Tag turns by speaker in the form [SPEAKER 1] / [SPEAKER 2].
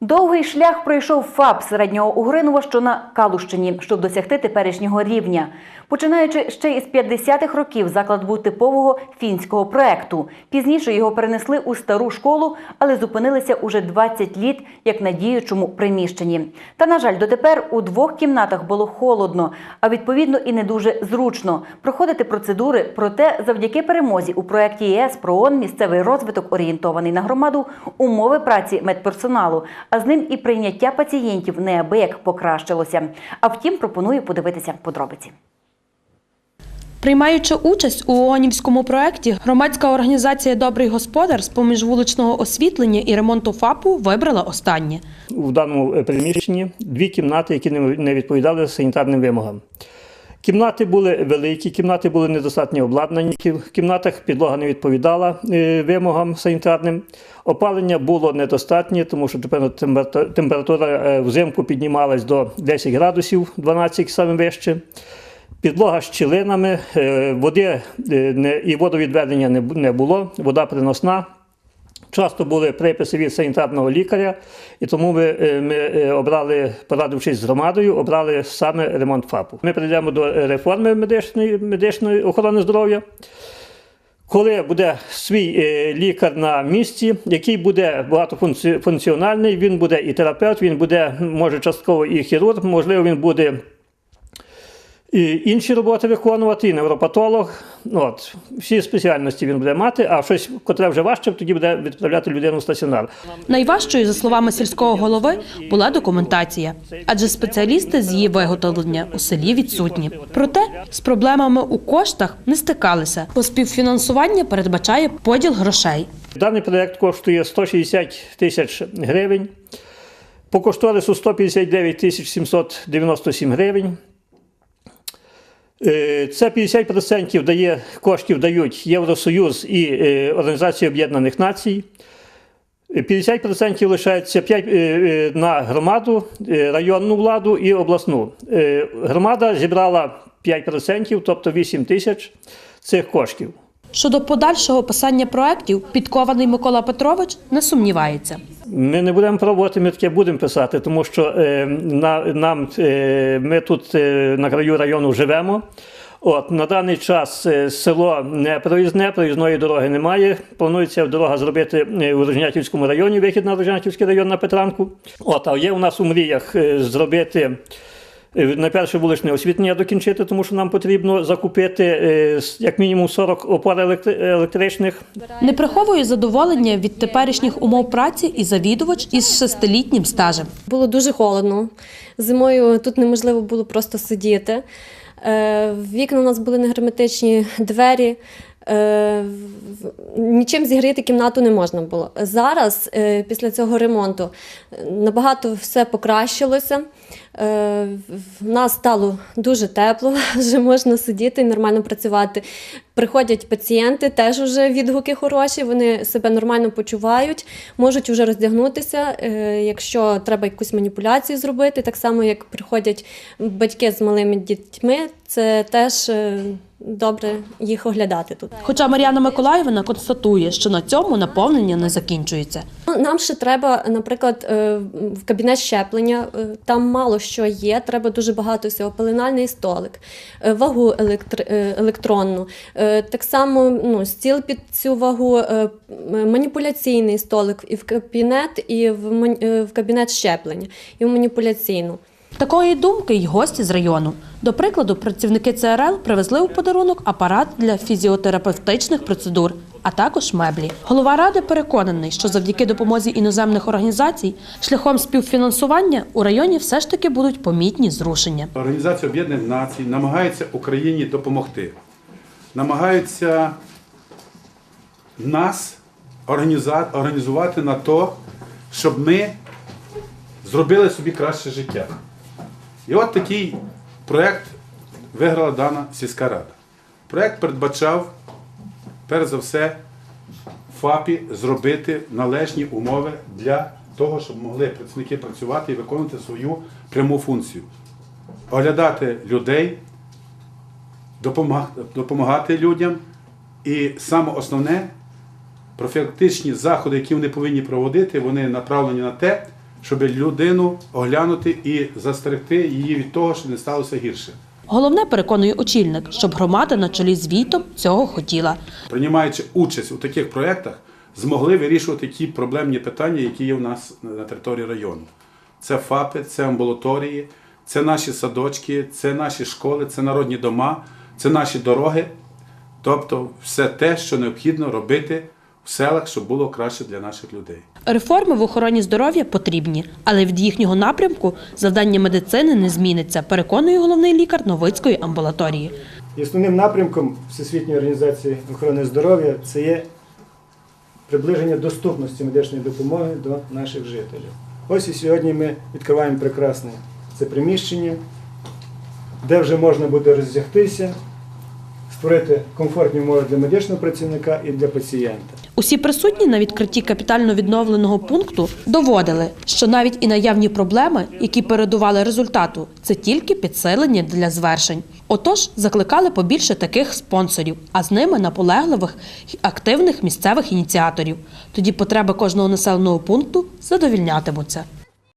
[SPEAKER 1] Довгий шлях пройшов ФАП середнього Угринова, що на Калущині, щоб досягти теперішнього рівня. Починаючи ще із 50-х років, заклад був типового фінського проекту. Пізніше його перенесли у стару школу, але зупинилися уже 20 літ як на діючому приміщенні. Та на жаль, дотепер у двох кімнатах було холодно, а відповідно і не дуже зручно проходити процедури. Проте, завдяки перемозі у проєкті ЄС про ООН місцевий розвиток орієнтований на громаду, умови праці медперсоналу, а з ним і прийняття пацієнтів неабияк покращилося. А втім, пропоную подивитися подробиці.
[SPEAKER 2] Приймаючи участь у ООНівському проєкті, громадська організація Добрий господар з поміж вуличного освітлення і ремонту ФАПу вибрала останнє.
[SPEAKER 3] в даному приміщенні дві кімнати, які не- не відповідали санітарним вимогам. Кімнати були великі, кімнати були недостатньо обладнані. В кімнатах підлога не відповідала е, вимогам санітарним. Опалення було недостатнє, тому що тепер температура е, взимку піднімалась до 10 градусів, 12 саме вище. Підлога з щілинами, е, води і водовідведення не було, вода приносна. Часто були приписи від санітарного лікаря, і тому ми, е, ми е, обрали, порадившись з громадою, обрали саме ремонт ФАПу. Ми прийдемо до реформи медичної, медичної охорони здоров'я. Коли буде свій е, лікар на місці, який буде багатофункціональний, він буде і терапевт, він буде, може, частково і хірург, можливо, він буде і інші роботи виконувати, і невропатолог. Ну, От, всі спеціальності він буде мати, а щось, котре вже важче, тоді буде відправляти людину в стаціонар.
[SPEAKER 2] Найважчою, за словами сільського голови, була документація, адже спеціалісти з її виготовлення у селі відсутні. Проте з проблемами у коштах не стикалися, бо співфінансування передбачає поділ грошей.
[SPEAKER 3] Даний проєкт коштує 160 тисяч гривень. По кошторису 159 тисяч 797 гривень. Е, Це 50% дає, коштів дають Євросоюз і е, Організація Об'єднаних Націй. Е, 50% лишається 5 е, на громаду, районну владу і обласну. Громада зібрала 5%, тобто 8 тисяч цих коштів.
[SPEAKER 2] Щодо подальшого писання проєктів, підкований Микола Петрович не сумнівається.
[SPEAKER 3] Ми не будемо пробувати, ми таке будемо писати, тому що е, на, нам, е, ми тут е, на краю району живемо. От, на даний час село не проїзне, проїзної дороги немає. Планується дорога зробити у Рожнятівському районі, вихід на Рожнятівський район на Петранку. От, а є у нас у мріях зробити найперше вуличне освітлення докінчити, тому що нам потрібно закупити е, як мінімум 40 опор електри- електричних.
[SPEAKER 2] Не приховує задоволення від теперішніх умов праці і завідувач із шестилітнім стажем.
[SPEAKER 4] Було дуже холодно. Зимою тут неможливо було просто сидіти. Е, Вікна у нас були негерметичні двері. Е, Нічим зігріти кімнату не можна було. Зараз, е, після цього ремонту, е, набагато все покращилося. Е, В нас стало дуже тепло, вже можна сидіти і нормально працювати. Приходять пацієнти, теж вже відгуки хороші, вони себе нормально почувають, можуть вже роздягнутися, якщо треба якусь маніпуляцію зробити. Так само, як приходять батьки з малими дітьми, це теж добре їх оглядати тут.
[SPEAKER 2] Хоча Мар'яна Миколаївна констатує, що на цьому наповнення не закінчується.
[SPEAKER 4] Ну, Нам ще треба, наприклад, е, в кабінет щеплення. е, Там мало що є. Треба дуже багато всього. Пеленальний столик, е, вагу електр- електронну. Так само ну, стіл під цю вагу, маніпуляційний столик і в кабінет, і в кабінет щеплення, і в маніпуляційну.
[SPEAKER 2] Такої думки й гості з району. До прикладу, працівники ЦРЛ привезли у подарунок апарат для фізіотерапевтичних процедур, а також меблі. Голова ради переконаний, що завдяки допомозі іноземних організацій шляхом співфінансування у районі все ж таки будуть помітні зрушення.
[SPEAKER 5] Організація Об'єднаних Націй намагається Україні допомогти. Намагаються нас організувати на то, щоб ми зробили собі краще життя. І от такий проєкт виграла дана сільська рада. Проєкт передбачав, перш за все, ФАПі зробити належні умови для того, щоб могли працівники працювати і виконувати свою пряму функцію. Оглядати людей, допомагати людям. І саме основне, профілактичні заходи, які вони повинні проводити, вони направлені на те, щоб людину оглянути і застерегти її від того, щоб не сталося гірше.
[SPEAKER 2] Головне, переконує очільник, щоб громада на чолі з Війтом цього хотіла.
[SPEAKER 5] Приймаючи участь у таких проєктах, змогли вирішувати ті проблемні питання, які є у нас на території району. Це ФАПи, це амбулаторії, це наші садочки, це наші школи, це народні дома, це наші дороги. Тобто все те, що необхідно робити в селах, щоб було краще для наших людей.
[SPEAKER 2] Реформи в охороні здоров'я потрібні, але від їхнього напрямку завдання медицини не зміниться, переконує головний лікар Новицької амбулаторії.
[SPEAKER 6] І основним напрямком Всесвітньої організації охорони здоров'я це є приближення доступності медичної допомоги до наших жителів. Ось і сьогодні ми відкриваємо прекрасне це приміщення, де вже можна буде роздягтися, створити комфортні умови для медичного працівника і для пацієнта.
[SPEAKER 2] Усі присутні на відкритті капітально відновленого пункту доводили, що навіть і наявні проблеми, які передували результату, це тільки підсилення для звершень. Отож, закликали побільше таких спонсорів, а з ними наполегливих і активних місцевих ініціаторів. Тоді потреби кожного населеного пункту задовільнятимуться.